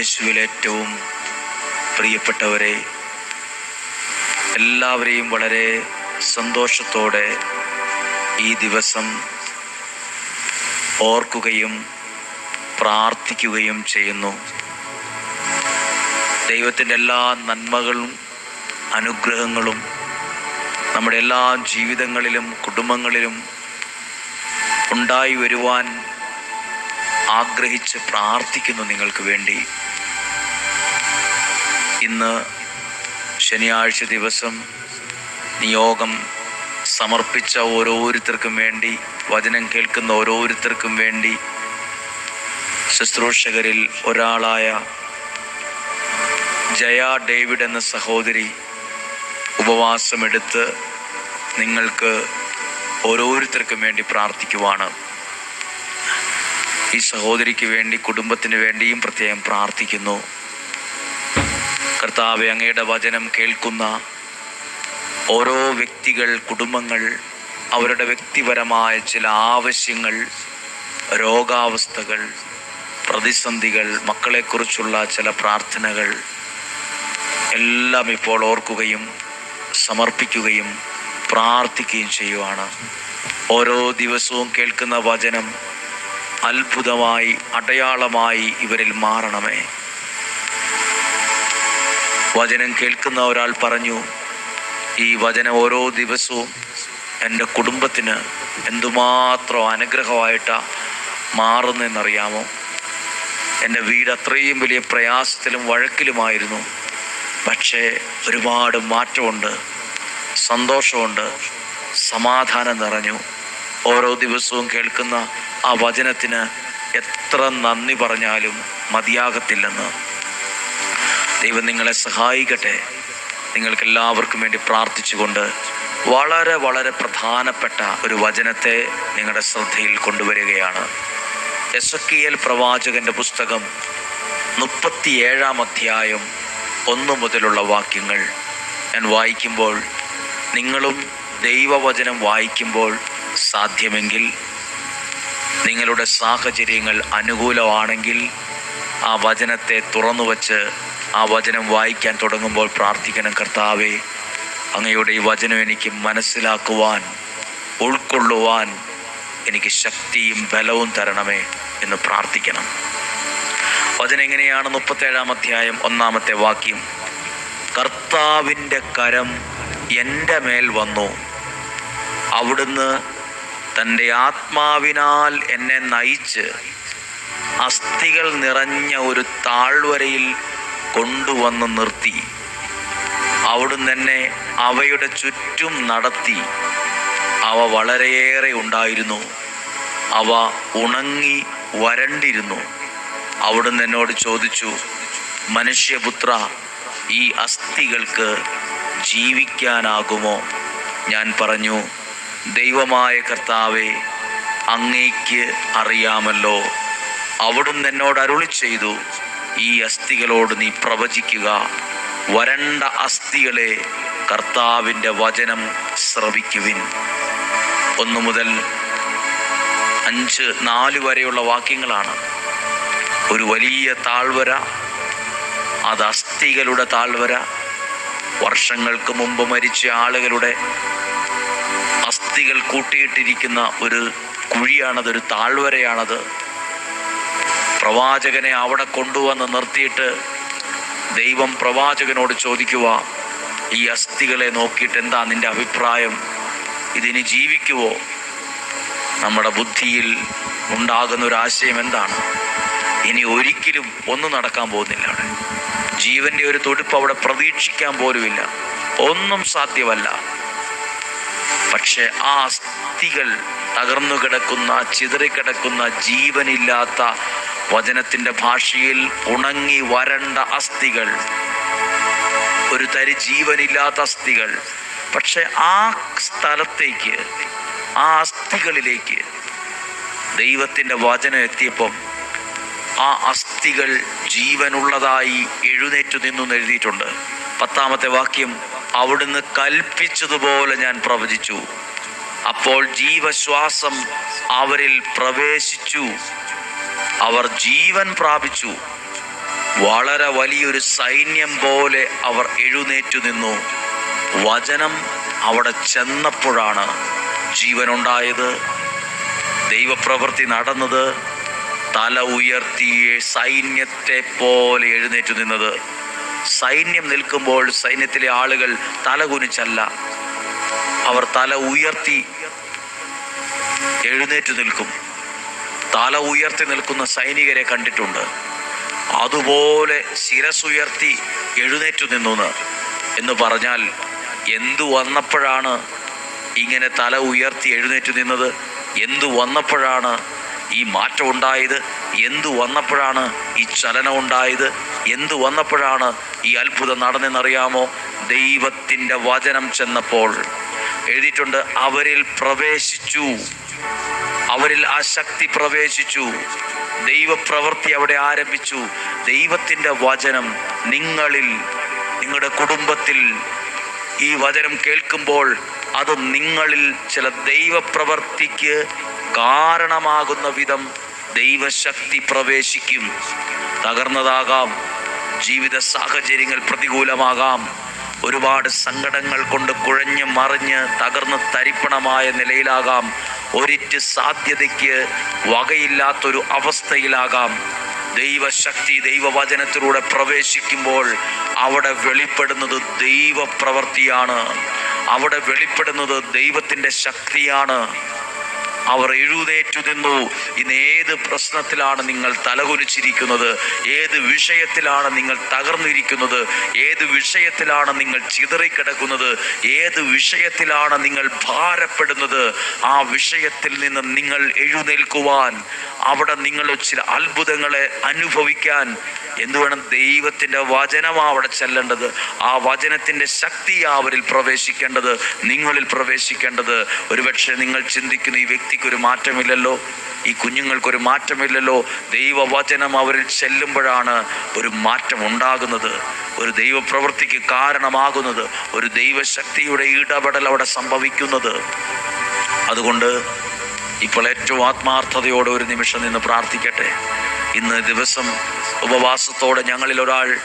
യേശുവിൽ ഏറ്റവും പ്രിയപ്പെട്ടവരെ എല്ലാവരെയും വളരെ സന്തോഷത്തോടെ ഈ ദിവസം ഓർക്കുകയും പ്രാർത്ഥിക്കുകയും ചെയ്യുന്നു. ദൈവത്തിന്റെ എല്ലാ നന്മകളും അനുഗ്രഹങ്ങളും നമ്മുടെ എല്ലാ ജീവിതങ്ങളിലും കുടുംബങ്ങളിലും ഉണ്ടായി വരുവാൻ ആഗ്രഹിച്ച് പ്രാർത്ഥിക്കുന്നു നിങ്ങൾക്ക് വേണ്ടി. ഇന്ന് ശനിയാഴ്ച ദിവസം നിയോഗം സമർപ്പിച്ച ഓരോരുത്തർക്കും വേണ്ടി വചനം കേൾക്കുന്ന ഓരോരുത്തർക്കും വേണ്ടി ശുശ്രൂഷകരിൽ ഒരാളായ ജയ ഡേവിഡ് എന്ന സഹോദരി ഉപവാസമെടുത്ത് നിങ്ങൾക്ക് ഓരോരുത്തർക്കും വേണ്ടി പ്രാർത്ഥിക്കുവാണ്. ഈ സഹോദരിക്ക് വേണ്ടി കുടുംബത്തിന് വേണ്ടിയും പ്രത്യേകം പ്രാർത്ഥിക്കുന്നു. കർത്താവ് അങ്ങയുടെ വചനം കേൾക്കുന്ന ഓരോ വ്യക്തികൾ കുടുംബങ്ങൾ അവരുടെ വ്യക്തിപരമായ ചില ആവശ്യങ്ങൾ രോഗാവസ്ഥകൾ പ്രതിസന്ധികൾ മക്കളെക്കുറിച്ചുള്ള ചില പ്രാർത്ഥനകൾ എല്ലാം ഇപ്പോൾ ഓർക്കുകയും സമർപ്പിക്കുകയും പ്രാർത്ഥിക്കുകയും ചെയ്യുവാണ്. ഓരോ ദിവസവും കേൾക്കുന്ന വചനം അത്ഭുതമായി അടയാളമായി ഇവരിൽ മാറണമേ. വചനം കേൾക്കുന്ന ഒരാൾ പറഞ്ഞു ഈ വചനം ഓരോ ദിവസവും എന്റെ കുടുംബത്തിന് എന്തുമാത്രം അനുഗ്രഹമായിട്ടാണ് മാറുന്നതെന്നറിയാമോ? എന്റെ വീട് അത്രയും വലിയ പ്രയാസത്തിലും വഴക്കിലുമായിരുന്നു. പക്ഷേ ഒരുപാട് മാറ്റമുണ്ട് സന്തോഷമുണ്ട് സമാധാനം നിറഞ്ഞു. ഓരോ ദിവസവും കേൾക്കുന്ന ആ വചനത്തിന് എത്ര നന്ദി പറഞ്ഞാലും മതിയാകത്തില്ലെന്ന്. ദൈവം നിങ്ങളെ സഹായിക്കട്ടെ. നിങ്ങൾക്ക് എല്ലാവർക്കും വേണ്ടി പ്രാർത്ഥിച്ചുകൊണ്ട് വളരെ വളരെ പ്രധാനപ്പെട്ട ഒരു വചനത്തെ നിങ്ങളുടെ ശ്രദ്ധയിൽ കൊണ്ടുവരികയാണ്. എസ് എൽ പ്രവാചകന്റെ പുസ്തകം മുപ്പത്തിയേഴാം അധ്യായം ഒന്നു മുതലുള്ള വാക്യങ്ങൾ ഞാൻ വായിക്കുമ്പോൾ നിങ്ങളും ദൈവവചനം വായിക്കുമ്പോൾ സാധ്യമെങ്കിൽ നിങ്ങളുടെ സാഹചര്യങ്ങൾ അനുകൂലമാണെങ്കിൽ ആ വചനത്തെ തുറന്നു വച്ച് ആ വചനം വായിക്കാൻ തുടങ്ങുമ്പോൾ പ്രാർത്ഥിക്കണം കർത്താവേ അങ്ങയുടെ ഈ വചനം എനിക്ക് മനസ്സിലാക്കുവാൻ ഉൾക്കൊള്ളുവാൻ എനിക്ക് ശക്തിയും ബലവും തരണമേ എന്ന് പ്രാർത്ഥിക്കണം. വചനം എങ്ങനെയാണ്? മുപ്പത്തേഴാം അധ്യായം ഒന്നാമത്തെ വാക്യം. കർത്താവിന്റെ കരം എന്റെ മേൽ വന്നു. അവിടുന്ന് തന്റെ ആത്മാവിനാൽ എന്നെ നയിച്ച് അസ്ഥികൾ നിറഞ്ഞ ഒരു താഴ്വരയിൽ കൊണ്ടുവന്ന് നിർത്തി. അവിടുന്ന് തന്നെ അവയുടെ ചുറ്റും നടത്തി. അവ വളരെയേറെ ഉണ്ടായിരുന്നു. അവ ഉണങ്ങി വരണ്ടിരുന്നു. അവിടുന്ന് എന്നോട് ചോദിച്ചു മനുഷ്യപുത്ര ഈ അസ്ഥികൾക്ക് ജീവിക്കാനാകുമോ? ഞാൻ പറഞ്ഞു ദൈവമായ കർത്താവെ അങ്ങേക്ക് അറിയാമല്ലോ. അവിടുന്ന് എന്നോട് അരുളി ചെയ്തു ഈ അസ്ഥികളോട് നീ പ്രവചിക്കുക. വരണ്ട അസ്ഥികളെ കർത്താവിന്റെ വചനം ശ്രവിക്കുവിൻ. ഒന്നു മുതൽ അഞ്ച് നാല് വരെയുള്ള വാക്യങ്ങളാണ്. ഒരു വലിയ താഴ്വര അത് അസ്ഥികളുടെ താഴ്വര വർഷങ്ങൾക്ക് മുമ്പ് മരിച്ച ആളുകളുടെ അസ്ഥികൾ കൂട്ടിയിട്ടിരിക്കുന്ന ഒരു കുഴിയാണത് ഒരു താഴ്വരയാണത്. പ്രവാചകനെ അവിടെ കൊണ്ടുവന്ന് നിർത്തിയിട്ട് ദൈവം പ്രവാചകനോട് ചോദിക്കുക ഈ അസ്ഥികളെ നോക്കിയിട്ട് എന്താ നിന്റെ അഭിപ്രായം? ഇതിന് ജീവിക്കുവോ? നമ്മുടെ ബുദ്ധിയിൽ ഉണ്ടാകുന്ന ഒരു ആശയം എന്താണ്? ഇനി ഒരിക്കലും ഒന്നും നടക്കാൻ പോകുന്നില്ല അവിടെ. ജീവന്റെ ഒരു തുടിപ്പ് അവിടെ പ്രതീക്ഷിക്കാൻ പോലുമില്ല. ഒന്നും സാധ്യമല്ല. പക്ഷെ ആ അസ്ഥികൾ തകർന്നു കിടക്കുന്ന ചിതറിക്കിടക്കുന്ന ജീവനില്ലാത്ത വചനത്തിന്റെ ഭാഷയിൽ ഉണങ്ങി വരണ്ട അസ്ഥികൾ. ഒരു തരി ജീവനില്ലാത്ത അസ്ഥികൾ. പക്ഷെ ആ സ്ഥലത്തേക്ക് ആ അസ്ഥികളിലേക്ക് ദൈവത്തിന്റെ വചനം എത്തിയപ്പം ആ അസ്ഥികൾ ജീവനുള്ളതായി എഴുന്നേറ്റു നിന്നും എഴുതിയിട്ടുണ്ട്. പത്താമത്തെ വാക്യം അവിടുന്ന് കൽപ്പിച്ചതുപോലെ ഞാൻ പ്രവചിച്ചു. അപ്പോൾ ജീവശ്വാസം അവരിൽ പ്രവേശിച്ചു. അവർ ജീവൻ പ്രാപിച്ചു. വളരെ വലിയൊരു സൈന്യം പോലെ അവർ എഴുന്നേറ്റു നിന്നു. വചനം അവിടെ ചെന്നപ്പോഴാണ് ജീവനുണ്ടായത്. ദൈവപ്രവൃത്തി നടന്നത്. തല ഉയർത്തിയ സൈന്യത്തെ പോലെ എഴുന്നേറ്റു നിന്നത്. സൈന്യം നിൽക്കുമ്പോൾ സൈന്യത്തിലെ ആളുകൾ തല കുനിച്ചല്ല. അവർ തല ഉയർത്തി എഴുന്നേറ്റു നിൽക്കും. തല ഉയർത്തി നിൽക്കുന്ന സൈനികരെ കണ്ടിട്ടുണ്ട്. അതുപോലെ ശിരസുയർത്തി എഴുന്നേറ്റു നിന്നു എന്ന് പറഞ്ഞാൽ എന്തു വന്നപ്പോഴാണ് ഇങ്ങനെ തല ഉയർത്തി എഴുന്നേറ്റ് നിന്നത്? എന്തു വന്നപ്പോഴാണ് ഈ മാറ്റം ഉണ്ടായത്? എന്തു വന്നപ്പോഴാണ് ഈ ചലനം ഉണ്ടായത്? എന്തു വന്നപ്പോഴാണ് ഈ അത്ഭുതം നടന്നെന്നറിയാമോ? ദൈവത്തിന്റെ വചനം ചെന്നപ്പോൾ എഴുതിയിട്ടുണ്ട് അവരിൽ പ്രവേശിച്ചു. അവരിൽ ആ ശക്തി പ്രവേശിച്ചു. ദൈവപ്രവൃത്തി അവിടെ ആരംഭിച്ചു. ദൈവത്തിന്റെ വചനം നിങ്ങളിൽ നിങ്ങളുടെ കുടുംബത്തിൽ ഈ വചനം കേൾക്കുമ്പോൾ അത് നിങ്ങളിൽ ചില ദൈവപ്രവർത്തിക്ക് കാരണമാകുന്ന വിധം ദൈവശക്തി പ്രവേശിക്കും. തകർന്നതാകാം. ജീവിത സാഹചര്യങ്ങൾ പ്രതികൂലമാകാം. ഒരുപാട് സങ്കടങ്ങൾ കൊണ്ട് കുഴഞ്ഞ് മറിഞ്ഞ് തകർന്ന് തരിപ്പണമായ നിലയിലാകാം. ഒരിറ്റ് സാധ്യതയ്ക്ക് വകയില്ലാത്തൊരു അവസ്ഥയിലാകാം. ദൈവശക്തി ദൈവവചനത്തിലൂടെ പ്രവേശിക്കുമ്പോൾ അവിടെ വെളിപ്പെടുന്നത് ദൈവപ്രവർത്തിയാണ് അവിടെ വെളിപ്പെടുന്നത് ദൈവത്തിന്റെ ശക്തിയാണ്. അവർ എഴുന്നേറ്റു നിന്നു ഇന്ന് ഏത് പ്രശ്നത്തിലാണ് നിങ്ങൾ തലകുനിച്ചിരിക്കുന്നത്? ഏത് വിഷയത്തിലാണ് നിങ്ങൾ തകർന്നിരിക്കുന്നത്? ഏത് വിഷയത്തിലാണ് നിങ്ങൾ ചിതറിക്കിടക്കുന്നത്? ഏത് വിഷയത്തിലാണ് നിങ്ങൾ ഭാരപ്പെടുന്നത്? ആ വിഷയത്തിൽ നിന്ന് നിങ്ങൾ എഴുന്നേൽക്കുവാൻ അവിടെ നിങ്ങൾ ചില അത്ഭുതങ്ങളെ അനുഭവിക്കാൻ എന്തുവേണം ദൈവത്തിന്റെ വചനമാണ് അവിടെ ചെല്ലേണ്ടത്? ആ വചനത്തിന്റെ ശക്തി അവരിൽ പ്രവേശിക്കേണ്ടത് നിങ്ങളിൽ പ്രവേശിക്കേണ്ടത്. ഒരുപക്ഷെ നിങ്ങൾ ചിന്തിക്കുന്ന ഈ വ്യക്തിക്ക് ഒരു മാറ്റമില്ലല്ലോ ഈ കുഞ്ഞുങ്ങൾക്കൊരു മാറ്റമില്ലല്ലോ. ദൈവവചനം അവരിൽ ചെല്ലുമ്പോഴാണ് ഒരു മാറ്റം ഉണ്ടാകുന്നത് ഒരു ദൈവപ്രവൃത്തിക്ക് കാരണമാകുന്നത്. ഒരു ദൈവശക്തിയുടെ ഇടപെടൽ അവിടെ സംഭവിക്കുന്നത്. അതുകൊണ്ട് ഇപ്പോൾ ഏറ്റവും ആത്മാർത്ഥതയോടെ ഒരു നിമിഷം നിന്ന് പ്രാർത്ഥിക്കട്ടെ. ഇന്ന് ദിവസം ഉപവാസത്തോടെ ഞങ്ങളിൽ ഒരാൾ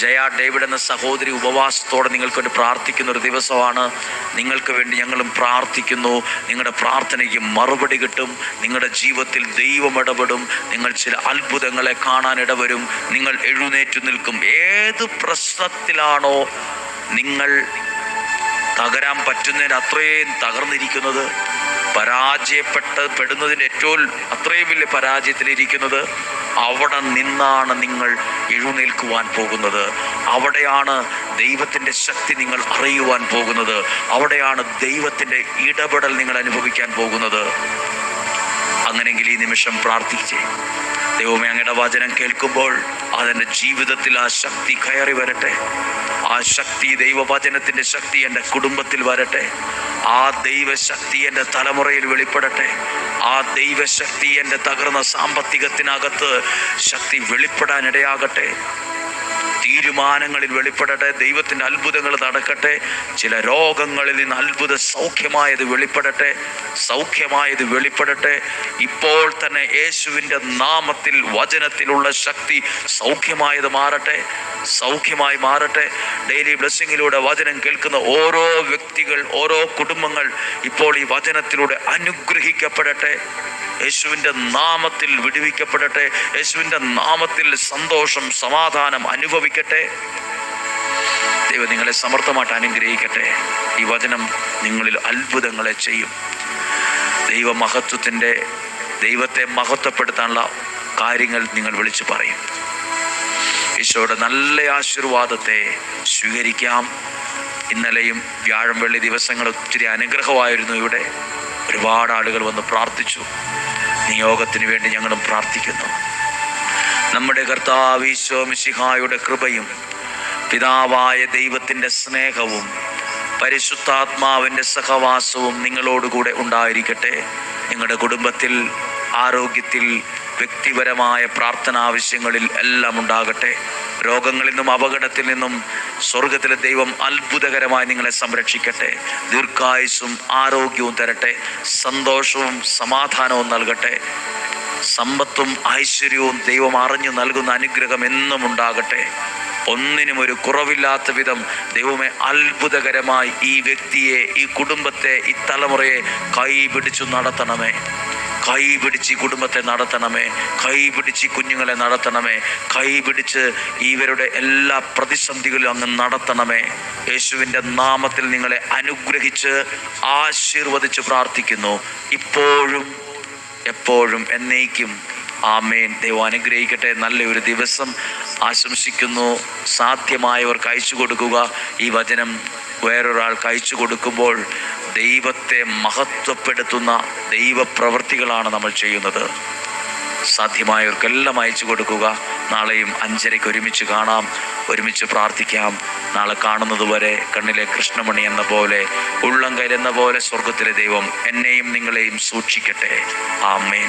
ജയ ഡേവിഡ് എന്ന സഹോദരി ഉപവാസത്തോടെ നിങ്ങൾക്ക് വേണ്ടി പ്രാർത്ഥിക്കുന്ന ഒരു ദിവസമാണ്. നിങ്ങൾക്ക് വേണ്ടി ഞങ്ങളും പ്രാർത്ഥിക്കുന്നു. നിങ്ങളുടെ പ്രാർത്ഥനയ്ക്ക് മറുപടി കിട്ടും. നിങ്ങളുടെ ജീവിതത്തിൽ ദൈവം ഇടപെടും. നിങ്ങൾ ചില അത്ഭുതങ്ങളെ കാണാൻ ഇടവരും. നിങ്ങൾ എഴുന്നേറ്റു നിൽക്കും. ഏത് പ്രശ്നത്തിലാണോ നിങ്ങൾ തകരാൻ പറ്റുന്നതിന് അത്രയും തകർന്നിരിക്കുന്നത്. പരാജയപ്പെട്ട് പെടുന്നതിന്റെ ഏറ്റവും അത്രയും വലിയ പരാജയത്തിലിരിക്കുന്നത് അവിടെ നിന്നാണ് നിങ്ങൾ എഴുന്നേൽക്കുവാൻ പോകുന്നത്. അവിടെയാണ് ദൈവത്തിന്റെ ശക്തി നിങ്ങൾ അറിയുവാൻ പോകുന്നത്. അവിടെയാണ് ദൈവത്തിന്റെ ഇടപെടൽ നിങ്ങൾ അനുഭവിക്കാൻ പോകുന്നത്. അങ്ങനെങ്കിൽ ഈ നിമിഷം പ്രാർത്ഥിച്ചേ ദൈവമേ അങ്ങയുടെ വചനം കേൾക്കുമ്പോൾ അതെന്റെ ജീവിതത്തിൽ ആ ശക്തി കയറി വരട്ടെ. ആ ശക്തി ദൈവവചനത്തിന്റെ ശക്തി എന്റെ കുടുംബത്തിൽ വരട്ടെ. ആ ദൈവശക്തി എന്റെ തലമുറയിൽ വെളിപ്പെടട്ടെ. ആ ദൈവശക്തി എന്റെ തകർന്ന സാമ്പത്തികത്തിനകത്ത് ശക്തി വെളിപ്പെടാൻ ഇടയാകട്ടെ തീരുമാനങ്ങളിൽ വെളിപ്പെടട്ടെ ദൈവത്തിന്റെ അത്ഭുതങ്ങൾ നടക്കട്ടെ ചില രോഗങ്ങളിൽ നിന്ന് അത്ഭുത സൗഖ്യമായത് വെളിപ്പെടട്ടെ സൗഖ്യമായത് വെളിപ്പെടട്ടെ. ഇപ്പോൾ തന്നെ യേശുവിന്റെ നാമത്തിൽ വചനത്തിലുള്ള ശക്തി സൗഖ്യമായത് മാറട്ടെ സൗഖ്യമായി മാറട്ടെ. ഡെയിലി ബ്ലെസ്സിങ്ങിലൂടെ വചനം കേൾക്കുന്ന ഓരോ വ്യക്തികൾ ഓരോ കുടുംബങ്ങൾ ഇപ്പോൾ ഈ വചനത്തിലൂടെ അനുഗ്രഹിക്കപ്പെടട്ടെ. യേശുവിന്റെ നാമത്തിൽ വിടുവിക്കപ്പെടട്ടെ. യേശുവിന്റെ നാമത്തിൽ സന്തോഷം സമാധാനം അനുഭവിക്കട്ടെ. ദൈവം നിങ്ങളെ സമർത്ഥമായിട്ട് അനുഗ്രഹിക്കട്ടെ. ഈ വചനം നിങ്ങളിൽ അത്ഭുതങ്ങളെ ചെയ്യും. ദൈവമഹത്വത്തിന്റെ ദൈവത്തെ മഹത്വപ്പെടുത്താനുള്ള കാര്യങ്ങൾ നിങ്ങൾ വിളിച്ചു പറയും. ഈശോയുടെ നല്ല ആശീർവാദത്തെ സ്വീകരിക്കാം. ഇന്നലെയും വ്യാഴം വെള്ളി ദിവസങ്ങൾ ഒത്തിരി അനുഗ്രഹമായിരുന്നു ഇവിടെ. ഒരുപാട് ആളുകൾ വന്ന് പ്രാർത്ഥിച്ചു. നിയോഗത്തിന് വേണ്ടി ഞങ്ങളും പ്രാർത്ഥിക്കുന്നു. നമ്മുടെ കർത്താവ് മിശിഹായുടെ കൃപയും പിതാവായ ദൈവത്തിന്റെ സ്നേഹവും പരിശുദ്ധാത്മാവിന്റെ സഹവാസവും നിങ്ങളോടുകൂടെ ഉണ്ടായിരിക്കട്ടെ. നിങ്ങളുടെ കുടുംബത്തിൽ ആരോഗ്യത്തിൽ വ്യക്തിപരമായ പ്രാർത്ഥന ആവശ്യങ്ങളിൽ എല്ലാം ഉണ്ടാകട്ടെ. രോഗങ്ങളിൽ നിന്നും അപകടത്തിൽ നിന്നും സ്വർഗത്തിലെ ദൈവം അത്ഭുതകരമായി നിങ്ങളെ സംരക്ഷിക്കട്ടെ. ദീർഘായുസും ആരോഗ്യവും തരട്ടെ. സന്തോഷവും സമാധാനവും നൽകട്ടെ. സമ്പത്തും ഐശ്വര്യവും ദൈവം അറിഞ്ഞു നൽകുന്ന അനുഗ്രഹം എന്നും ഉണ്ടാകട്ടെ. ഒന്നിനും ഒരു കുറവില്ലാത്ത വിധം ദൈവമേ അത്ഭുതകരമായി ഈ വ്യക്തിയെ ഈ കുടുംബത്തെ ഈ തലമുറയെ കൈ പിടിച്ചു നടത്തണമേ. കൈ പിടിച്ച് ഈ കുടുംബത്തെ നടത്തണമേ. കൈ പിടിച്ച് ഈ കുഞ്ഞുങ്ങളെ നടത്തണമേ. കൈ പിടിച്ച് ഇവരുടെ എല്ലാ പ്രതിസന്ധികളും അങ്ങ് നടത്തണമേ. യേശുവിന്റെ നാമത്തിൽ നിങ്ങളെ അനുഗ്രഹിച്ച് ആശീർവദിച്ച് പ്രാർത്ഥിക്കുന്നു. ഇപ്പോഴും എപ്പോഴും എന്നേക്കും. ആമേൻ. ദൈവം അനുഗ്രഹിക്കട്ടെ. നല്ലൊരു ദിവസം ആശംസിക്കുന്നു. സാധ്യമായവർക്ക് അയച്ചു കൊടുക്കുക. ഈ വചനം വേറൊരാൾക്ക് അയച്ചു കൊടുക്കുമ്പോൾ ദൈവത്തെ മഹത്വപ്പെടുത്തുന്ന ദൈവപ്രവൃത്തികളാണ് നമ്മൾ ചെയ്യുന്നത്. സാധ്യമായവർക്കെല്ലാം അയച്ചു കൊടുക്കുക. നാളെയും അഞ്ചരയ്ക്ക് ഒരുമിച്ച് കാണാം. ഒരുമിച്ച് പ്രാർത്ഥിക്കാം. നാളെ കാണുന്നത് വരെ കണ്ണിലെ കൃഷ്ണമണി എന്ന പോലെ ഉള്ളം എന്ന പോലെ സ്വർഗത്തിലെ ദൈവം എന്നെയും നിങ്ങളെയും സൂക്ഷിക്കട്ടെ. ആമേൻ.